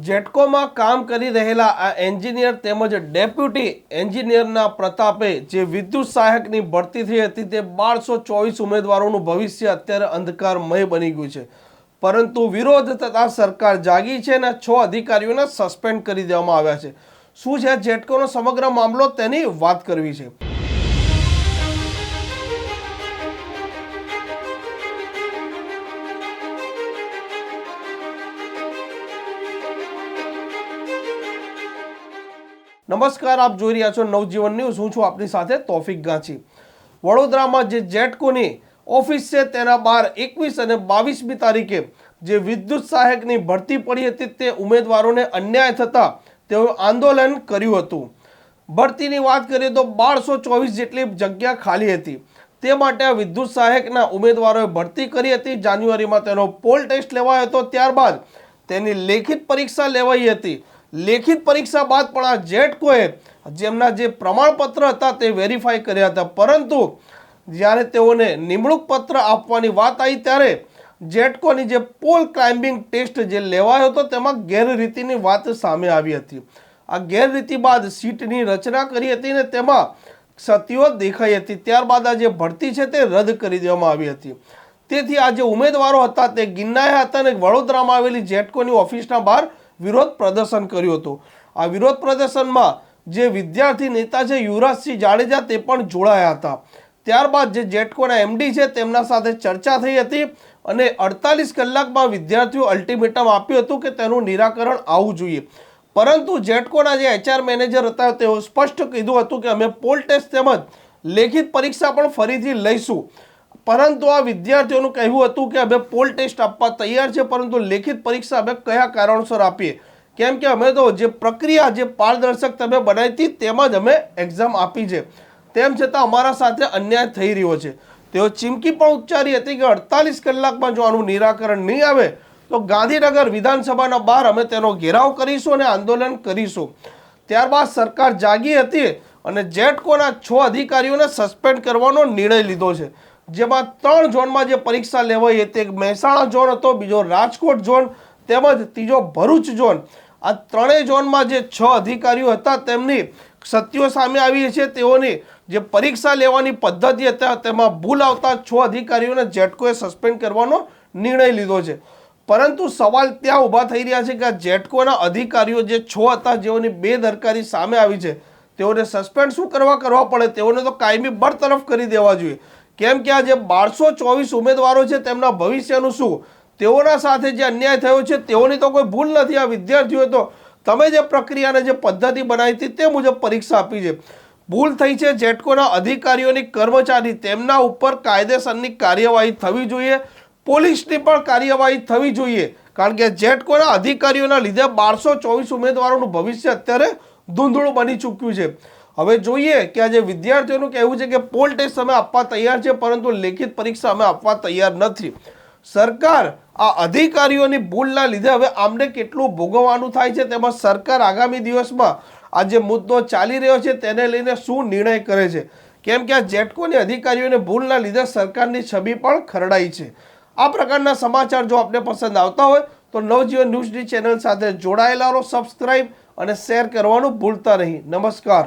જેટકોમાં કામ કરી રહેલા આ એન્જિનિયર તેમજ ડેપ્યુટી એન્જિનિયરના પ્રતાપે જે વિદ્યુત સહાયકની ભરતી થઈ હતી તે બારસો ચોવીસ ઉમેદવારોનું ભવિષ્ય અત્યારે અંધકારમય બની ગયું છે. પરંતુ વિરોધ થતાં સરકાર જાગી છે અને છ અધિકારીઓને સસ્પેન્ડ કરી દેવામાં આવ્યા છે. શું છે? જેટકોનો સમગ્ર મામલો તેની વાત કરવી છે. નમસ્કાર, આપ જોઈ રહ્યા છો નવજીવન ન્યૂઝ. હું છું આપની સાથે તોફિક ગાંચી. વડોદરામાં જે જેટકોની ઓફિસ છે તેના બહાર એકવીસ અને બાવીસમી તારીખે જે વિદ્યુત સહાયકની ભરતી પડી હતી તે ઉમેદવારોને અન્યાય થતાં તેઓએ આંદોલન કર્યું હતું. ભરતીની વાત કરીએ તો બારસો ચોવીસ જેટલી જગ્યા ખાલી હતી. તે માટે વિદ્યુત સહાયકના ઉમેદવારોએ ભરતી કરી હતી. જાન્યુઆરીમાં તેનો પોલ ટેસ્ટ લેવાયો હતો. ત્યારબાદ તેની લેખિત પરીક્ષા લેવાઈ હતી. લેખિત પરીક્ષા બાદ પણ આ જેટકોએ જેમના જે પ્રમાણપત્ર હતા તે વેરીફાઈ કર્યા હતા. પરંતુ જ્યારે તેઓને નિમણૂક પત્ર આપવાની વાત આવી ત્યારે જેટકોની જે પોલ ક્લાઇમ્બિંગ ટેસ્ટ જે લેવાયો હતો તેમાં ગેરરીતિની વાત સામે આવી હતી. આ ગેરરીતિ બાદ સીટની રચના કરી હતી ને તેમાં ક્ષતિઓ દેખાઈ હતી. ત્યારબાદ આ જે ભરતી છે તે રદ કરી દેવામાં આવી હતી. તેથી આ જે ઉમેદવારો હતા તે ગિન્નાયા હતા અને વડોદરામાં આવેલી જેટકોની ઓફિસના બહાર વિરોધ પ્રદર્શન કર્યું હતું. આ વિરોધ પ્રદર્શનમાં જે વિદ્યાર્થી નેતા છે યુવરાજસિંહ જાડેજા તે પણ જોડાયા હતા. ત્યારબાદ જે જેટકોના એમડી છે તેમના સાથે ચર્ચા થઈ હતી અને અડતાલીસ કલાકમાં વિદ્યાર્થીઓ અલ્ટિમેટમ આપ્યું હતું કે તેનું નિરાકરણ આવવું જોઈએ. પરંતુ જેટકોના જે એચઆર મેનેજર હતા તેઓ સ્પષ્ટ કીધું હતું કે અમે પોલ ટેસ્ટ તેમજ લેખિત પરીક્ષા પણ ફરીથી લઈશું. પરંતુ આ વિદ્યાર્થીઓનું કહેવું હતું કે અમે પોલ ટેસ્ટ આપવા તૈયાર છે પરંતુ લેખિત પરીક્ષા અમે કયા કારણોસર આપીએ? કેમ કે અમે તો જે પ્રક્રિયા, જે પારદર્શક તમે બનાવી હતી, તેમાં જ અમે એક્ઝામ આપી છે. તેમ છતાં અમારા સાથે અન્યાય થઈ રહ્યો છે. તેઓ ચીમકી પણ ઉચ્ચારી હતી કે અડતાલીસ કલાકમાં જો આનું નિરાકરણ નહીં આવે, તો ગાંધીનગર વિધાનસભાના બહાર અમે તેનો ઘેરાવ કરીશું અને આંદોલન કરીશું. ત્યારબાદ સરકાર જાગી હતી અને જેટકોના છ અધિકારીઓને સસ્પેન્ડ કરવાનો નિર્ણય લીધો છે. જેમાં ત્રણ ઝોનમાં જે પરીક્ષા લેવાઈ હતી, એક મહેસાણા ઝોન હતો, બીજો રાજકોટ ઝોન, તેમજ ત્રીજો ભરૂચ ઝોન. આ ત્રણેય ઝોનમાં જે છ અધિકારીઓ હતા, તેમની સત્યો સામે આવી છે. તેઓની જે પરીક્ષા લેવાની પદ્ધતિ હતા, તેમાં ભૂલ આવતા છ અધિકારીઓને જેટકોએ સસ્પેન્ડ કરવાનો નિર્ણય લીધો છે. પરંતુ સવાલ ત્યાં ઊભા થઈ રહ્યા છે કે આ જેટકોના અધિકારીઓ જે છ હતા, જેઓની બેદરકારી સામે આવી છે, તેઓને સસ્પેન્ડ શું કરવા કરવા પડે? તેઓને તો કાયમી બરતરફ કરી દેવા જોઈએ. કેમ કે આ જે બારસો ચોવીસ ઉમેદવારો છે, તેમના ભવિષ્યનું શું? તેઓના સાથે જે અન્યાય થયો છે, તેઓની તો કોઈ ભૂલ નથી. આ વિદ્યાર્થીઓ તો તમે જે પ્રક્રિયાને જે પદ્ધતિ બનાવી હતી, તે મુજબ પરીક્ષા આપી છે. ભૂલ થઈ છે, જેટકોના અધિકારીઓની કર્મચારી, તેમના ઉપર કાયદેસરની કાર્યવાહી થવી જોઈએ, પોલીસની પણ કાર્યવાહી થવી જોઈએ. કારણ કે જેટકોના અધિકારીઓના લીધે બારસો ચોવીસ ઉમેદવારોનું ભવિષ્ય અત્યારે ધૂંધળું બની ચૂક્યું છે. હવે જોઈએ કે આજે વિદ્યાર્થીઓનું કહેવું છે કે પોલ ટેસ્ટ અમે આપવા તૈયાર છે પરંતુ લેખિત પરીક્ષા અમે આપવા તૈયાર નથી. સરકાર આ અધિકારીઓની ભૂલના લીધે હવે આમને કેટલું ભોગવવાનું થાય છે તેમાં સરકાર આગામી દિવસમાં આ જે મુદ્દો ચાલી રહ્યો છે તેને લઈને શું નિર્ણય કરે છે? કેમ કે આ જેટકોની અધિકારીઓને ભૂલના લીધે સરકારની છબી પણ ખરડાઈ છે. આ પ્રકારના સમાચાર જો આપને પસંદ આવતા હોય, તો નવજીવન ન્યૂઝની ચેનલ સાથે જોડાયેલા રહો સબસ્ક્રાઇબ અને શેર કરવાનું ભૂલતા નહીં. નમસ્કાર.